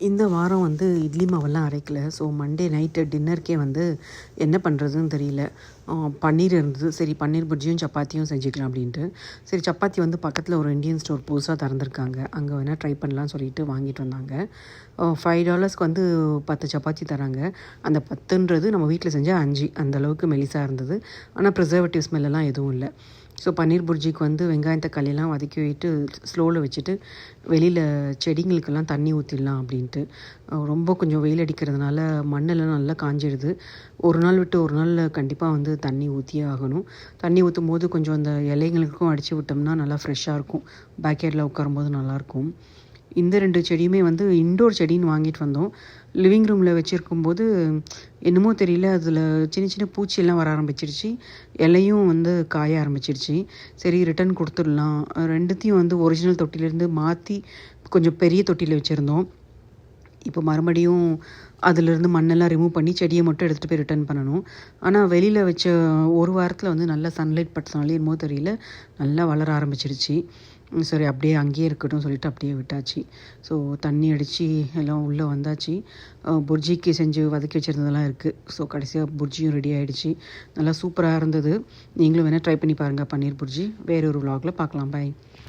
இந்த வாரம் வந்து இட்லி மாவெல்லாம் அரைக்கல. ஸோ மண்டே நைட்டு டின்னருக்கே வந்து என்ன பண்ணுறதுன்னு தெரியல. பன்னீர் இருந்தது. சரி பன்னீர் புர்ஜியும் சப்பாத்தியும் செஞ்சுக்கலாம் அப்படின்ட்டு. சரி சப்பாத்தி வந்து பக்கத்தில் ஒரு இந்தியன் ஸ்டோர் புதுசாக திறந்துருக்காங்க. அங்கே வேணால் ட்ரை பண்ணலாம்னு சொல்லிட்டு வாங்கிட்டு வந்தாங்க. ஃபைவ் டாலர்ஸ்க்கு வந்து பத்து சப்பாத்தி தராங்க. அந்த பத்துன்றது நம்ம வீட்டில் செஞ்சால் அஞ்சு. அந்த அளவுக்கு மெலிசாக இருந்தது. ஆனால் ப்ரிசர்வேட்டிவ் ஸ்மெல்லாம் எதுவும் இல்லை. ஸோ பன்னீர் புர்ஜிக்கு வந்து வெங்காயம் தக்காளியெல்லாம் வதக்கி வைட்டு ஸ்லோவில் வச்சுட்டு வெளியில் செடிங்களுக்கெல்லாம் தண்ணி ஊற்றிடலாம் அப்படின்ட்டு. ரொம்ப கொஞ்சம் வெயில் அடிக்கிறதுனால மண்ணெல்லாம் நல்லா காஞ்சிடுது ஒரு நாள் விட்டு ஒரு நாள் கண்டிப்பாக வந்து தண்ணி ஊற்றியே ஆகணும். தண்ணி ஊற்றும் போது கொஞ்சம் அந்த இலைங்களுக்கும் அடித்து விட்டோம்னா நல்லா ஃப்ரெஷ்ஷாக இருக்கும். பேக்கெட்டில் உட்காரும்போது நல்லாயிருக்கும் இந்த ரெண்டு செடியுமே வந்து இன்டோர் செடின்னு வாங்கிட்டு வந்தோம். லிவிங் ரூமில் வச்சுருக்கும்போது என்னமோ தெரியல அதில் சின்ன சின்ன பூச்சியெல்லாம் வர ஆரம்பிச்சிருச்சு. இலையும் வந்து காய ஆரம்பிச்சிருச்சு. சரி ரிட்டர்ன் கொடுத்துடலாம். ரெண்டுத்தையும் வந்து ஒரிஜினல் தொட்டிலேருந்து மாற்றி கொஞ்சம் பெரிய தொட்டியில் வச்சுருந்தோம். இப்போ மறுபடியும் அதிலிருந்து மண்ணெல்லாம் ரிமூவ் பண்ணி செடியை மட்டும் எடுத்துகிட்டு போய் ரிட்டர்ன் பண்ணணும். ஆனால் வெளியில் வச்ச ஒரு வாரத்தில் வந்து நல்லா சன்லைட் பட்டதுனாலே என்னமோ தெரியல. நல்லா வளர ஆரம்பிச்சிருச்சு. சரி அப்படியே அங்கேயே இருக்கட்டும் சொல்லிட்டு அப்படியே விட்டாச்சு. ஸோ தண்ணி அடித்து எல்லாம் உள்ளே வந்தாச்சு. புர்ஜிக்கு செஞ்சு வதக்கி வச்சுருந்ததெல்லாம் இருக்குது ஸோ கடைசியாக புர்ஜியும் ரெடி ஆகிடுச்சு நல்லா சூப்பராக இருந்தது. நீங்களும் வேணால் ட்ரை பண்ணி பாருங்கள் பன்னீர் புர்ஜி. வேறொரு ஒரு பார்க்கலாம் பாய்